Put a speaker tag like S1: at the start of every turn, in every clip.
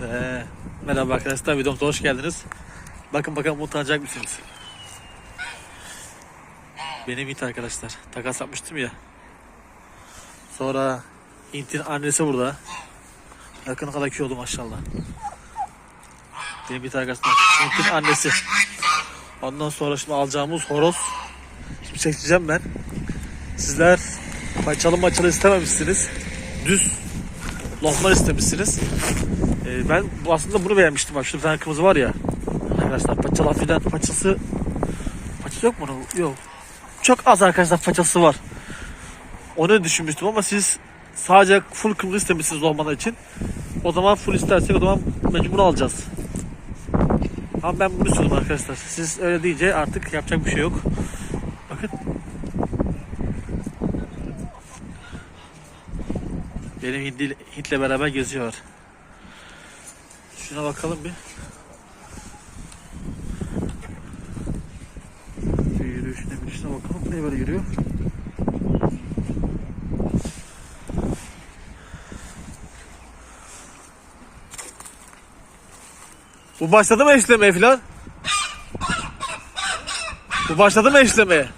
S1: Ve merhaba arkadaşlar videomuza hoş geldiniz. Bakın bakalım utanacak mısınız? Benim it arkadaşlar. Takas yapmıştım ya. Sonra Int'in annesi burada. Yakın kadar ki oldu maşallah. Benim it arkadaşlar. Int'in annesi. Ondan sonra şimdi alacağımız horoz. Şimdi çekeceğim ben. Sizler paçalı maçalı istememişsiniz. Düz lokman istemişsiniz. Ee, ben aslında bunu beğenmiştim. Bak şurada bir tane kırmızı var ya. Arkadaşlar paçalı hafiften paçası paçası yok mu? Yok. Çok az arkadaşlar paçası var. Onu düşünmüştüm ama siz sadece full kırmızı istemişsiniz olmaları için. O zaman full istersek o zaman mecbur alacağız. Ama ben bunu istiyordum arkadaşlar. Siz öyle deyince artık yapacak bir şey yok. Bakın. Benim Hint'le beraber geziyor. Şuna bakalım bir. Şu yürüyüşüne yürüyüşüne bakalım. Ne böyle yürüyor? Bu başladı mı eşlemeye filan? Bu başladı mı eşlemeye?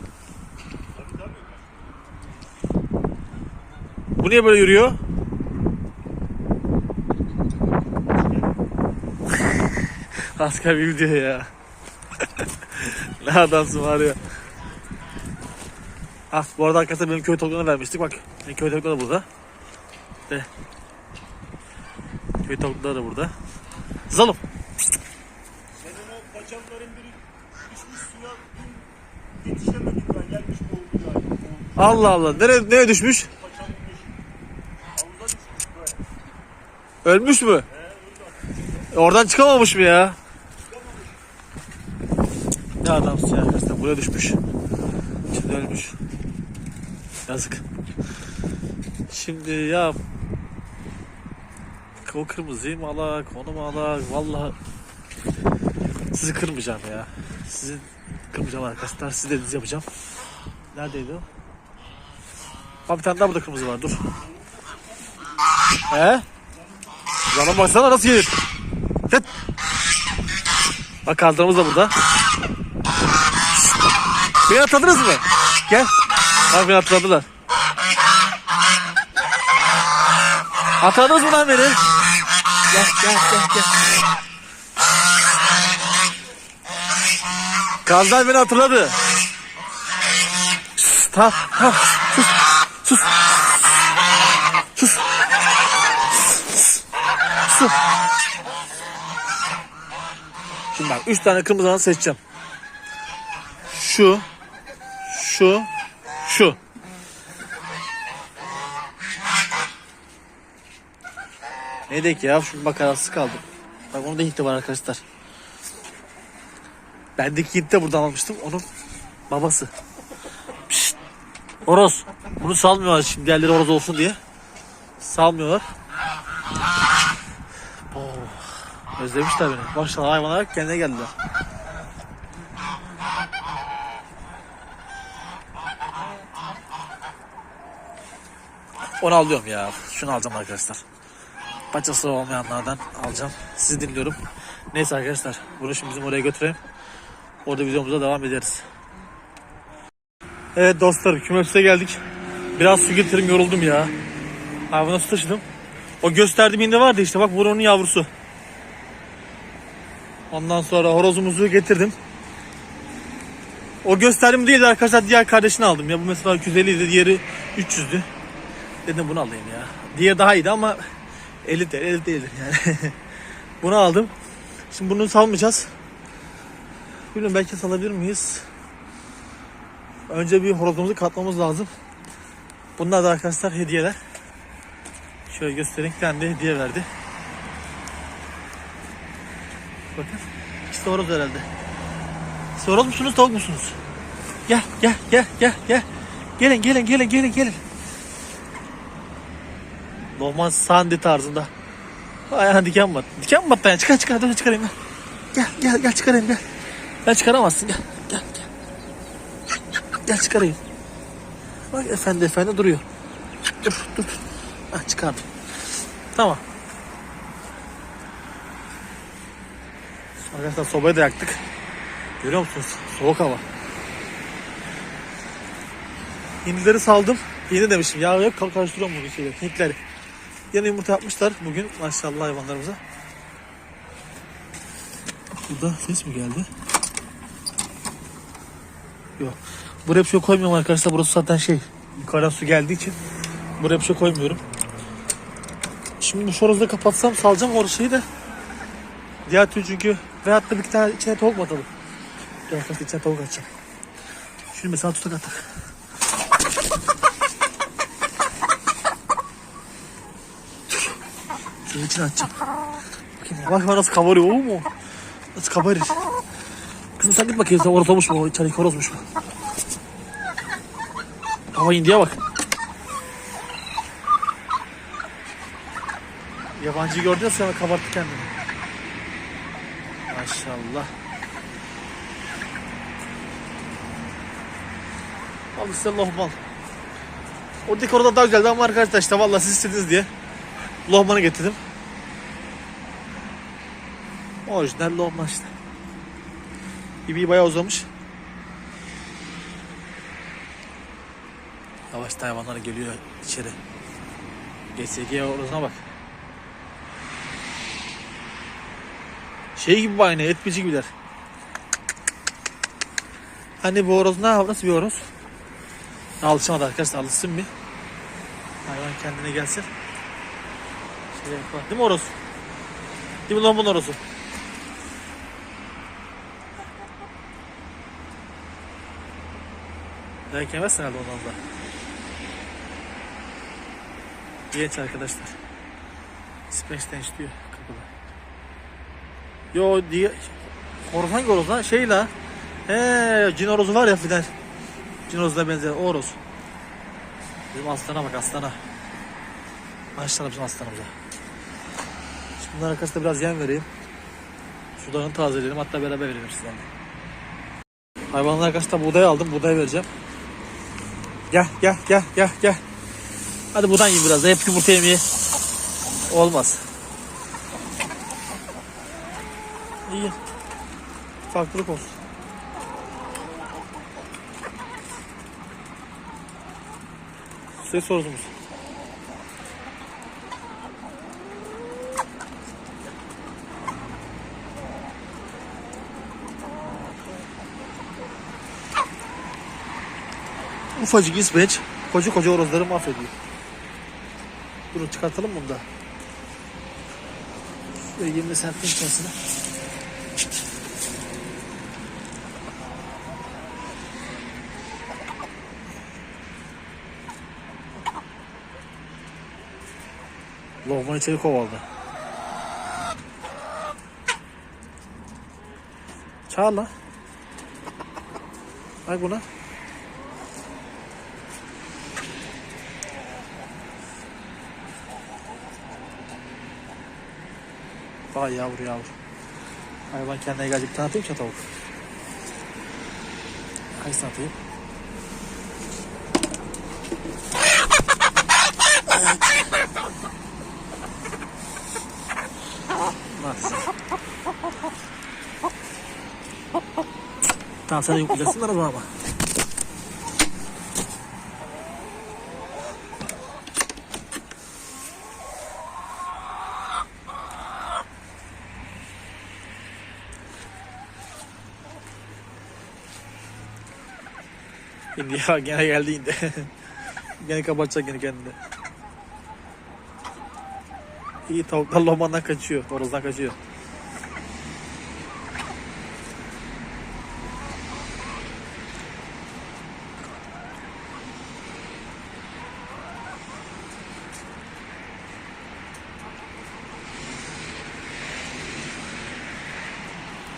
S1: Bu niye böyle yürüyor? Asker bir ya. ne adamsın var ya. Ah bu arada arkadaşlar benim köy tavuklarını vermiştik bak. Benim köy tavukları da burada. De. Köy tavukları da burada. Zalım.
S2: Senin o paçaların biri düşmüş suya dün ben gelmiş boğuldu.
S1: Allah Allah. Nereye, nereye düşmüş? Ölmüş mü? Oradan çıkamamış mı ya? Ne adamsın ya arkadaşlar. Buraya düşmüş. Şimdi ölmüş. Yazık. Şimdi ya o kırmızıyı mı alak, onu mu alak? Vallahi sizi kırmayacağım ya. Sizi kırmayacağım arkadaşlar. Sizi dediğinizi yapacağım. Neredeydi o? Ha bir tane daha burada kırmızı var. Dur. He? Canım baksana nasıl gelir. Git. Bak kaldırımız da burada. Beni hatırladınız mı? Gel. Bak beni hatırladılar. Hatırladınız mı lan beni? Gel gel gel gel. Kazlar beni hatırladı. Sus, tamam tamam sus sus sus. Şimdi bak 3 tane kırmızı alanı seçeceğim. Şu, şu, şu. Neydi ki ya? Şu bak arası kaldı. Bak onun da Hint'te var arkadaşlar. Bendeki Hint'te buradan almıştım. Onun babası. Pişt. Horoz. Bunu salmıyorlar şimdi diğerleri horoz olsun diye. Salmıyorlar. Özlemişler beni. Maşallah hayvanlar kendine geldiler. Onu alıyorum ya. Şunu alacağım arkadaşlar. Paçası olmayanlardan alacağım. Sizi dinliyorum. Neyse arkadaşlar. Bunu şimdi bizim oraya götüreyim. Orada videomuza devam ederiz. Evet dostlar kümese geldik. Biraz su getirdim yoruldum ya. Hayvana su taşıdım. O gösterdiğim indi vardı işte bak bu onun yavrusu. Ondan sonra horozumuzu getirdim. O gösterdim değil arkadaşlar diğer kardeşini aldım ya. Bu mesela 250 idi diğeri 300'dü. Dedim bunu alayım ya. Diğeri daha iyiydi ama 50 TL 50 değildir yani. bunu aldım. Şimdi bunu salmayacağız. Bilmiyorum belki salabilir miyiz? Önce bir horozumuzu katmamız lazım. Bunlar da arkadaşlar hediyeler. Şöyle göstereyim. De hediye verdi. Bakın. İkisi horoz herhalde. Siz horoz musunuz tavuk musunuz? Gel gel gel gel gel. Gelin gelin gelin gelin gelin. Normal sandi tarzında. Ayağına diken bat. Diken battı yani? Çıkar çıkar dur çıkarayım ben. Gel gel gel çıkarayım gel. Gel çıkaramazsın gel. Gel gel. Gel çıkarayım. Bak efendi efendi duruyor. Dur dur. Ha, çıkardım. Tamam. Arkadaşlar sobayı da yaktık. Görüyor musunuz? Soğuk hava. Hindileri saldım. Hindi demişim. Ya kal- karıştırıyorum bugün şeyleri. Hintleri. Yine yumurta yapmışlar bugün maşallah hayvanlarımıza. Burada ses mi geldi? Yok. Buraya bir şey koymuyorum arkadaşlar. Burası zaten şey yukarıdan su geldiği için buraya bir şey koymuyorum. Şimdi bu şorozu da kapatsam salacağım o şeyi de. Diğer türlü çünkü veyahut da bir tane içine tavuk mu atalım? Dur arkadaşlar içine tavuk atacağım. Şimdi mesela tutak attık. Şunun içine atacağım. Bakayım bak bak nasıl kabarıyor oğlum o. Nasıl kabarır. Kızım sen git bakayım sen horoz olmuş mu? O içerideki horozmuş mu? Ama indiye bak. Yabancı gördün ya sonra kabarttı kendini. Maşallah. Al işte lohman. Oradaki orada daha güzeldi ama arkadaşlar işte vallahi siz istediniz diye lohmanı getirdim. Orijinal lohman işte. İbi bayağı uzamış. Yavaştan hayvanlar geliyor içeri. GSG orasına bak. Şey gibi aynı et bici gibiler. Hani bu horoz ne nasıl bir horoz? Alışamadı arkadaşlar alışsın bir. Hayvan kendine gelsin. Şey yapalım. Değil mi horoz? Değil mi lan bunun horozu? Belki yemezsin herhalde ondan da. Genç arkadaşlar. Space'den istiyor kapıda. Yo diye horoz hangi horoz lan? Şey la. He, cin var ya filan. Cin horozuna benzer o horoz. Bizim aslana bak aslana. Maşallah bizim aslanımıza. Şimdi bunların arkasında biraz yem vereyim. Sularını tazeleyelim hatta beraber verelim sizlerle. Hayvanlar arkasında buğday aldım. Buğday vereceğim. Gel gel gel gel gel. Hadi buradan yiyin biraz da hep yumurta yemeği. Olmaz. İyi. Farklılık olsun. Ses sorusumuz. Ufacık isveç koca koca horozları mahvediyor. Durun çıkartalım bunu da. Şöyle 20 santim içerisine. Lohman içeri kovaldı. Çağır lan. Ay buna. Vay yavru yavru. Hayvan kendine gelecek. Tanıtayım ki tavuk. Hangisini atayım? Nasıl? Tamam sen de yuklayacaksın bana ama. İndi ya gene geldi indi. gene kapatacak gene kendini. İyi tavuklar lomandan kaçıyor. Horozdan kaçıyor.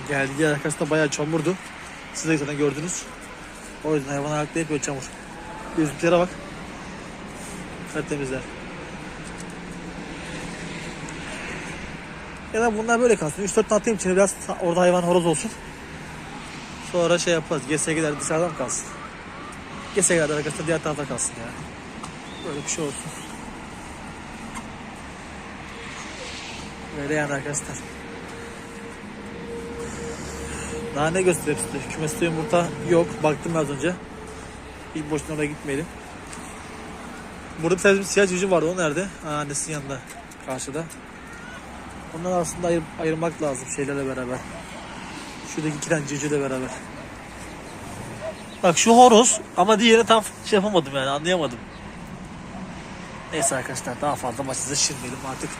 S1: Geldiği arkasında bayağı çamurdu. Siz de zaten gördünüz. O yüzden hayvan ayakta hep böyle çamur. Gözlüklere bak. Tertemizler. Ya da bunlar böyle kalsın. 3-4 tane atayım içine biraz orada hayvan horoz olsun. Sonra şey yaparız. GSG'ler dışarıda mı kalsın? GSG'ler arkasında diğer tarafta kalsın ya. Böyle bir şey olsun. Böyle yani arkadaşlar. Daha ne göstereyim size? Kümeste yumurta yok. Baktım az önce. Hiç boşuna oraya gitmeyelim. Burada bir tane bizim siyah civciv vardı. O nerede? Ha, annesinin yanında. Karşıda. Onları aslında ayır- ayırmak lazım şeylerle beraber. Şuradaki iki tane civcivle beraber. Bak şu horoz ama diğerini tam şey yapamadım yani anlayamadım. Neyse arkadaşlar daha fazla maçınıza şişirmeyelim artık.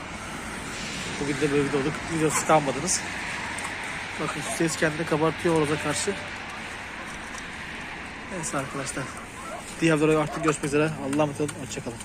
S1: Bugün de böyle videoluk. Videosu kalmadınız. Bakın şu ses kendini kabartıyor horoza karşı. Neyse arkadaşlar. Diğer videoda artık görüşmek üzere. Allah'a emanet olun. Hoşçakalın.